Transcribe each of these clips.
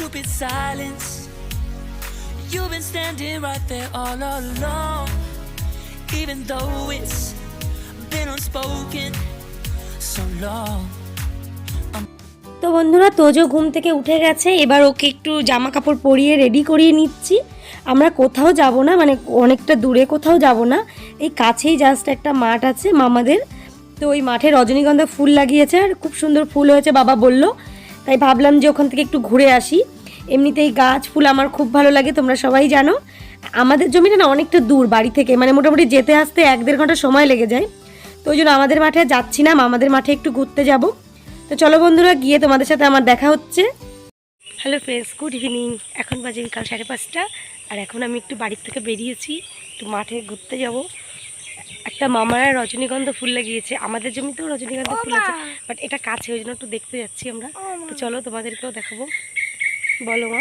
stupid silence. You've been standing right there all along, even though it's been unspoken so long. তো বন্ধুরা তোজো ঘুম থেকে উঠে গেছে। এবার ওকে একটু জামা কাপড় পরিয়ে রেডি করিয়ে নিচ্ছি। আমরা কোথাও যাব না মানে অনেকটা দূরে কোথাও যাব না। এই কাছেই জাস্ট একটা মাঠ আছে মামাদের। তো ওই মাঠে রজনীগন্ধা ফুল লাগিয়েছে আর খুব সুন্দর ফুল হয়েছে বাবা বলল। তাই ভাবলাম যে ওখান থেকে একটু ঘুরে আসি। এমনিতেই গাছ, ফুল আমার খুব ভালো লাগে, তোমরা সবাই জানো। আমাদের জমিটা না অনেকটা দূর বাড়ি থেকে মানে মোটামুটি যেতে আসতে এক দেড় ঘণ্টা সময় লেগে যায়। তো ওই জন্য আমাদের মাঠে যাচ্ছি না আমাদের মাঠে একটু ঘুরতে যাব। তো চলো বন্ধুরা, গিয়ে তোমাদের সাথে আমার দেখা হচ্ছে। হ্যালো ফ্রেন্ডস গুড ইভিনিং এখন বাজে বিকাল সাড়ে পাঁচটা, আর এখন আমি একটু বাড়ির থেকে বেরিয়েছি, একটু মাঠে ঘুরতে যাব। একটা মামারা রজনীগন্ধা ফুল লাগিয়েছে। আমাদের জমিতেও রজনীগন্ধা ফুল আছে বাট এটা কাছে ওই জন্য একটু দেখতে যাচ্ছি আমরা। তো চলো তোমাদেরকেও দেখাবো। বলো মা।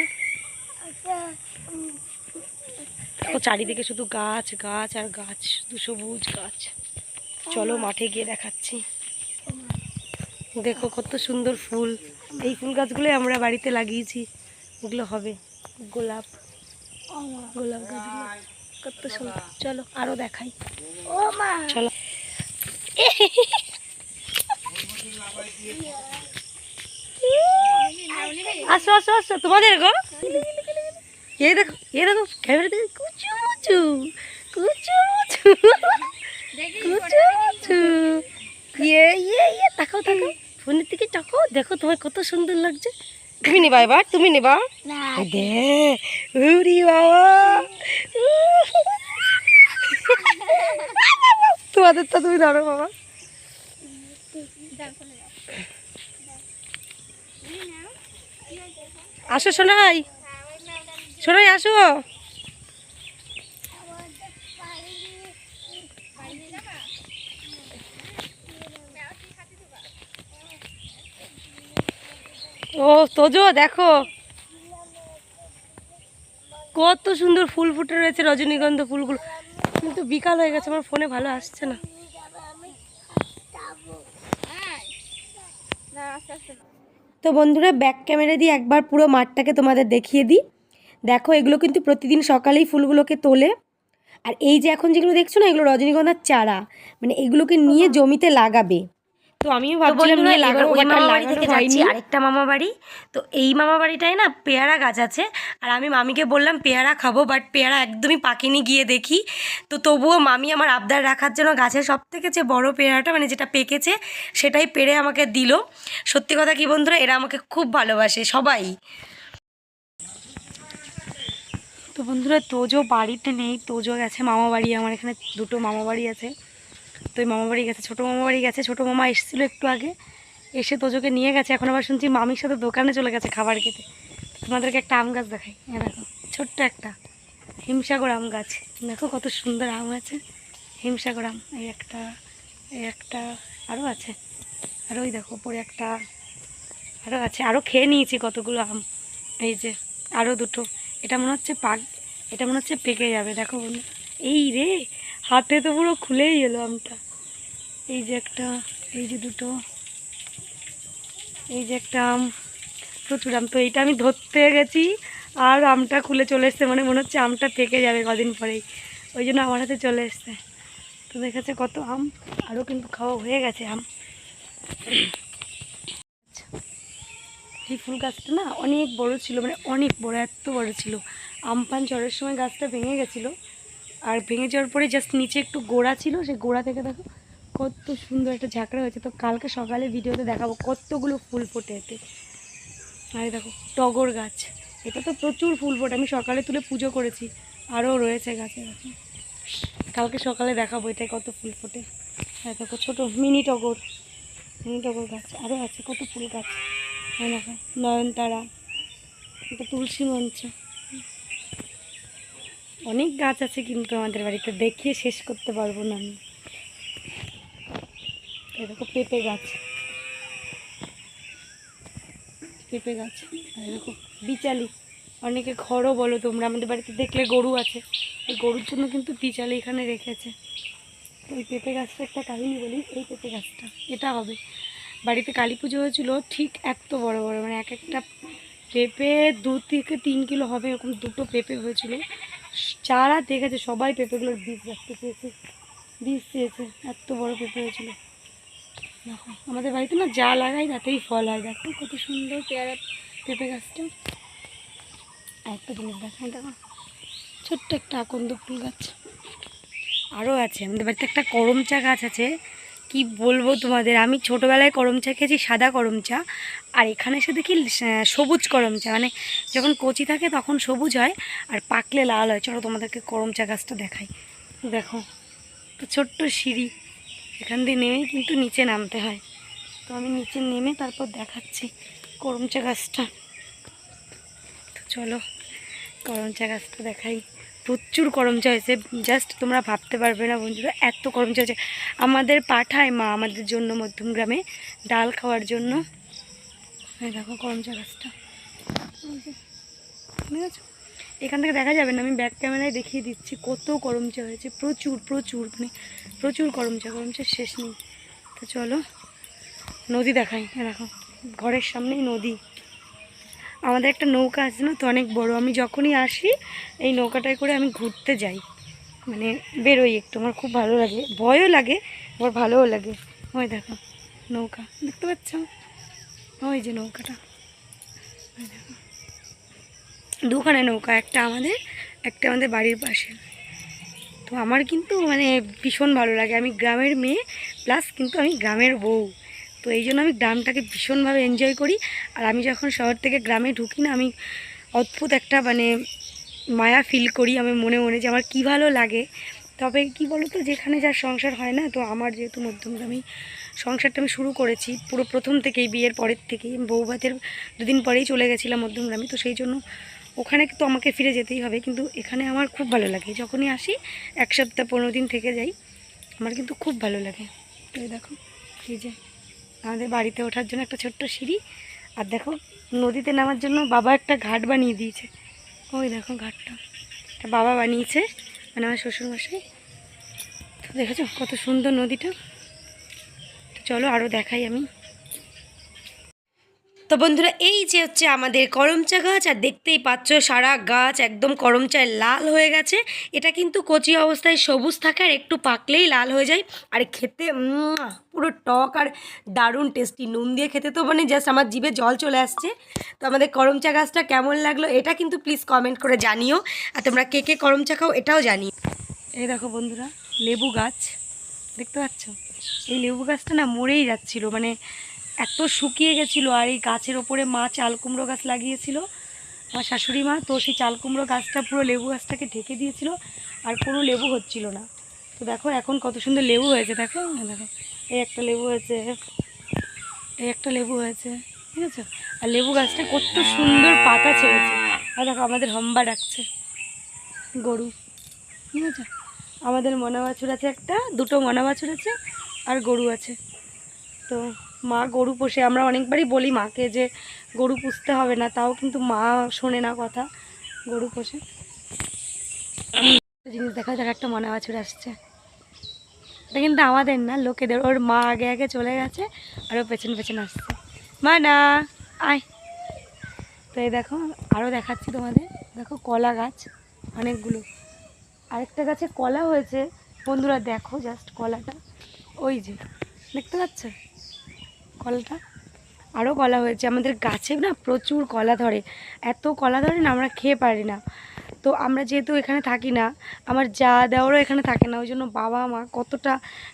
দেখো চারিদিকে শুধু গাছ গাছ আর গাছ শুধু সবুজ গাছ। চলো মাঠে গিয়ে দেখাচ্ছি। দেখো কত সুন্দর ফুল। এই ফুল গাছগুলোই আমরা বাড়িতে লাগিয়েছি। ওগুলো হবে গোলাপ। গোলাপ গাছগুলো। কত সুন্দর। চলো আরও দেখাই। ও চলো। আসো আসো আসো তোমাদের গো। এই দেখো এই দেখো ক্যামেরা দেখো কুচু মুচু কুচু মুচু কুচু মুচু। ইয়ে ইয়ে ইয়ে তাকাও তাকাও। ফোনের দিকে তাকাও দেখো তোমার কত সুন্দর লাগছে। তুমি নিবা এবার তুমি নিবা। দে উরি বাবা। তোমাদেরটা তুমি ধরো বাবা। আসো সোনাই সোনাই আসো। ও, তোজো, দেখো। কত সুন্দর ফুল ফুটে রয়েছে রজনীগন্ধা ফুলগুলো। কিন্তু বিকাল হয়ে গেছে, আমার ফোনে ভালো আসছে না। তো বন্ধুরা ব্যাক ক্যামেরা দিয়ে একবার পুরো মাঠটাকে তোমাদের দেখিয়ে দিই। দেখো, এগুলো কিন্তু প্রতিদিন সকালেই ফুলগুলোকে তোলে। আর এই যে এখন যেগুলো দেখছ না, এগুলো রজনীগন্ধার চারা। মানে এগুলোকে নিয়ে জমিতে লাগাবে। তো আমিও ভাবছিলাম নিয়ে লাগাবো বাট আর লাগানো হয়নি আরেকটা মামা বাড়ি তো এই মামা বাড়িটায় না পেয়ারা গাছ আছে আর আমি মামিকে বললাম পেয়ারা খাব বাট পেয়ারা একদমই পাকেনি গিয়ে দেখি। তো তবুও মামি আমার আবদার রাখার জন্য গাছের সব থেকে যে বড় পেয়ারাটা মানে যেটা পেকেছে সেটাই পেরে আমাকে দিল। সত্যি কথা কি বন্ধুরা এরা আমাকে খুব ভালোবাসে সবাই। তো বন্ধুরা তোজো বাড়িতে নেই তোজো গেছে মামা বাড়ি আমার এখানে দুটো মামা বাড়ি আছে। তো ওই মামা বাড়ি গেছে, ছোটো মামা বাড়ি গেছে, ছোটো মামা এসেছিল একটু আগে। এসে তোজোকে নিয়ে গেছে, এখন আবার শুনছি মামির সাথে দোকানে চলে গেছে খাবার খেতে। তোমাদেরকে একটা আম গাছ দেখাই হ্যাঁ দেখো, ছোট্ট একটা হিমসাগর আম গাছ। দেখো কত সুন্দর আম আছে, হিমসাগর আম, এই একটা এই একটা আরও আছে আরও ওই দেখো পরে একটা আরও আছে আরও খেয়ে নিয়েছি কতগুলো আম, এই যে আরও দুটো। এটা মনে হচ্ছে পাক এটা মনে হচ্ছে পেকে যাবে, দেখো এই রে হাতে তো পুরো খুলেই এলো আমটা। এই যে একটা, এই যে দুটো, এই যে একটা আম, প্রচুর আম। তো এইটা আমি ধরতে গেছি আর আমটা খুলে চলে এসছে মানে মনে হচ্ছে আমটা পেকে যাবে কদিন পরেই। ওই জন্য আমার হাতে চলে এসছে। তো দেখেছে কত আম, আরও কিন্তু খাওয়া হয়ে গেছে আম। এই ফুল গাছটা না অনেক বড় ছিল মানে অনেক বড়, এত বড় ছিল। আম পান ঝড়ের সময় গাছটা ভেঙে গেছিল। আর ভেঙে যাওয়ার পরে জাস্ট নিচে একটু গোড়া ছিল, সেই গোড়া থেকে দেখো কত সুন্দর একটা ঝাঁকড়া হয়েছে। তো কালকে সকালে ভিডিওতে দেখাবো কতগুলো ফুল ফোটে এতে। আর দেখো টগর গাছ, এটা তো প্রচুর ফুল ফোটে, আমি সকালে তুলে পুজো করেছি আরও রয়েছে গাছে গাছে কালকে সকালে দেখাবো এটাই কত ফুল ফোটে। হ্যাঁ দেখো ছোটো মিনি টগর মিনি টগর গাছ আরও আছে কত ফুল গাছ। এই দেখো নয়নতারা এটা তুলসী মঞ্চ। অনেক গাছ আছে কিন্তু আমাদের বাড়িতে, দেখিয়ে শেষ করতে পারব না আমি। দেখো পেঁপে গাছ। পেঁপে গাছ। দেখো বিচালি অনেকে ঘরও বলো তোমরা, আমাদের বাড়িতে দেখলে গরু আছে। এই গরুর জন্য কিন্তু বিচালি এখানে রেখেছে। ওই পেঁপে গাছটা একটা কাহিনী বলি, এই পেঁপে গাছটা, এটা হবে। বাড়িতে কালী পুজো হয়েছিল ঠিক এত বড় বড় মানে এক একটা পেঁপে দু থেকে তিন কিলো হবে, এরকম দুটো পেঁপে হয়েছিল। যারা দেখেছে, সবাই পেঁপেগুলোর বীজ রাখতে পেয়েছে। বীজ চেয়েছে, এত বড় পেঁপে হয়েছিল। দেখো, আমাদের বাড়িতে না যা লাগাই, তাতেই ফল হয়। দেখো কত সুন্দর পেয়ারা পেঁপে গাছটা। একটা জিনিস দেখো দেখো। ছোট্ট একটা আকন্দ ফুল গাছ। আরও আছে। আমাদের বাড়িতে একটা করমচা গাছ আছে। কি বলব তোমাদের? আমি ছোটোবেলায় করম চা খেয়েছি, সাদা করম চা। আর এখানে এসে দেখি সবুজ করম চা। মানে যখন কচি থাকে তখন সবুজ হয়, আর পাকলে লাল হয়। চলো তোমাদেরকে করম চা গাছটা দেখাই। দেখো তো ছোট্ট সিঁড়ি। এখান দিয়ে নেমেই কিন্তু নিচে নামতে হয়। তো আমি নিচে নেমে তারপর দেখাচ্ছি করম চা গাছটা। তো চলো, করম চা গাছটা দেখাই। প্রচুর করম চা হয়েছে। জাস্ট তোমরা ভাবতে পারবে না বন্ধুরা, এত করম চা হয়েছে। আমাদের পাঠায় মা আমাদের জন্য মধ্যম গ্রামে ডাল খাওয়ার জন্য। দেখো করম চা গাছটা। ঠিক আছে এখান থেকে দেখা যাবে না, আমি ব্যাক ক্যামেরায় দেখিয়ে দিচ্ছি কত করম চা হয়েছে। প্রচুর প্রচুর মানে প্রচুর করম চা করম চা শেষ নেই। তো চলো, নদী দেখাই। দেখো, ঘরের সামনেই নদী। আমাদের একটা নৌকা আছে না, তো অনেক বড়। আমি যখনই আসি, এই নৌকাটায় করে আমি ঘুরতে যাই। মানে বেরোই একটু, আমার খুব ভালো লাগে। ভয়ও লাগে, আবার ভালোও লাগে। ওই দেখো, নৌকা। দেখতে পাচ্ছ? ওই যে নৌকাটা। দুখানে নৌকা, একটা আমাদের একটা আমাদের বাড়ির পাশে। তো আমার কিন্তু মানে ভীষণ ভালো লাগে। আমি গ্রামের মেয়ে প্লাস কিন্তু আমি গ্রামের বউ। তো এই জন্য আমি গ্রামটাকে ভীষণভাবে এনজয় করি। আর আমি যখন শহর থেকে গ্রামে ঢুকি না, আমি অদ্ভুত একটা মানে মায়া ফিল করি আমি মনে মনে যে আমার কী ভালো লাগে। তবে কি বলো তো যেখানে যার সংসার হয় না, তো আমার যেহেতু মধ্যমগ্রামেই সংসারটা আমি শুরু করেছি পুরো প্রথম থেকেই, বিয়ের পরের থেকেই। বউ ভাতের দুদিন পরেই চলে গেছিলাম মধ্যমগ্রামে, তো সেই জন্য ওখানে তো আমাকে ফিরে যেতেই হবে। কিন্তু এখানে আমার খুব ভালো লাগে। যখনই আসি, এক সপ্তাহ পনেরো দিন থেকে যাই, আমার কিন্তু খুব ভালো লাগে। তো দেখো, এই যে আমাদের বাড়িতে ওঠার জন্য একটা ছোট্ট সিঁড়ি। আর দেখো, নদীতে নামার জন্য বাবা একটা ঘাট বানিয়ে দিয়েছে। ওই দেখো ঘাটটা। একটা বাবা বানিয়েছে মানে আমার শ্বশুরমশাই। তো দেখেছ কত সুন্দর নদীটা? চলো আরও দেখাই আমি। তো বন্ধুরা, এই যে হচ্ছে আমাদের করমচা গাছ, আর দেখতেই পাচ্ছ সারা গাছ একদম করমচায় লাল হয়ে গেছে। এটা কিন্তু কচি অবস্থায় সবুজ থাকে আর একটু পাকলেই লাল হয়ে যায়। আর খেতে পুরো টক আর দারুণ টেস্টি নুন দিয়ে খেতে তো মানে জাস্ট আমার জিভে জল চলে আসছে। তো আমাদের করমচা গাছটা কেমন লাগল এটা কিন্তু প্লিজ কমেন্ট করে জানিও। আর তোমরা কে কে করমচা খাও এটাও জানিও। এই দেখো বন্ধুরা, লেবু গাছ। দেখতে পাচ্ছ? এই লেবু গাছটা না মরেই যাচ্ছিল মানে এত শুকিয়ে গেছিল আর এই গাছের ওপরে মা চাল কুমড়ো গাছ লাগিয়েছিল, আমার শাশুড়ি মা, তো সেই চাল কুমড়ো গাছটা পুরো লেবু গাছটাকে ঢেকে দিয়েছিল আর কোনো লেবু হচ্ছিল না। তো দেখো এখন কত সুন্দর লেবু হয়েছে, দেখো দেখো, এই একটা লেবু হয়েছে, এই একটা লেবু হয়েছে, ঠিক আছে? আর লেবু গাছটা কত সুন্দর পাতা ছেড়েছে। আর দেখো আমাদের হম্বা ডাকছে, গরু, ঠিক আছে? আমাদের মনা বাছুর আছে একটা, দুটো মনা বাছুর আছে আর গরু আছে। তো মা গরু পোষে। আমরা অনেকবারই বলি মাকে যে গরু পুষতে হবে না, তাও কিন্তু মা শোনে না কথা, গরু পোষে। জিনিস দেখা যাক একটা মনে বাছুর আসছে। এটা কিন্তু আমাদের না, লোকেদের। ওর মা আগে আগে চলে গেছে, আর ও পেছন পেছন আসছে। মা না, আয়। তো এই দেখো আরও দেখাচ্ছি তোমাদের। দেখো কলা গাছ, অনেকগুলো। আরেকটা গাছে কলা হয়েছে। বন্ধুরা দেখো জাস্ট কলাটা। ওই যে, দেখতে পাচ্ছ? কলাটা? আরও কলা হয়েছে। আমাদের গাছে না প্রচুর কলা ধরে। এত কলা ধরে না আমরা খেয়ে পারি না। তো আমরা যেহেতু এখানে থাকি না, আমার যা দেওয়ারও এখানে থাকে না। ওই জন্য বাবা, মা কতটা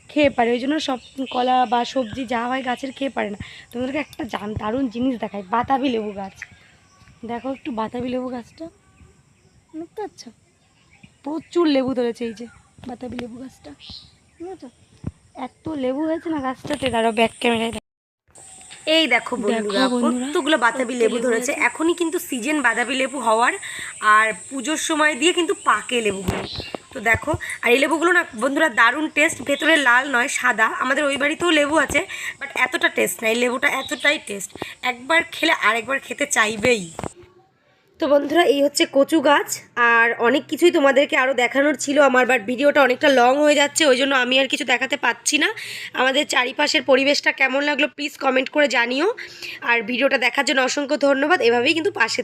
খেয়ে পারে? ওই জন্য সব কলা বা সবজি যা হয় গাছের খেয়ে পারে না। তোমাদেরকে একটা জান দারুণ জিনিস দেখায় বাতাবি লেবু গাছ। দেখো একটু বাতাবি লেবু গাছটা। দেখতে পাচ্ছ? প্রচুর লেবু ধরেছে এই যে বাতাবি লেবু গাছটা। আছে এত লেবু হয়েছে না গাছটাতে? দাঁড়াও ব্যাক ক্যামেরায় এই দেখো বন্ধুরা কতগুলো বাতাবি লেবু ধরেছে। এখনই কিন্তু সিজন বাতাবি লেবু হওয়ার আর পুজোর সময় দিয়ে কিন্তু পাকে লেবুগুলো। তো দেখো আর এই লেবুগুলো না বন্ধুরা দারুণ টেস্ট ভেতরে লাল নয় সাদা। আমাদের ওই বাড়িতেও লেবু আছে বাট এতটা টেস্ট না। এই লেবুটা এতটাই টেস্ট একবার খেলে আরেকবার খেতে চাইবেই। তো বন্ধুরা, এই হচ্ছে কচু গাছ, আর অনেক কিছুই তোমাদেরকে আরও দেখানোর ছিল আমার বাট ভিডিওটা অনেকটা লং হয়ে যাচ্ছে, ওই জন্য আমি আর কিছু দেখাতে পাচ্ছি না। আমাদের চারিপাশের পরিবেশটা কেমন লাগল প্লিজ কমেন্ট করে জানিও। আর ভিডিওটা দেখার জন্য অসংখ্য ধন্যবাদ, এভাবেই কিন্তু পাশে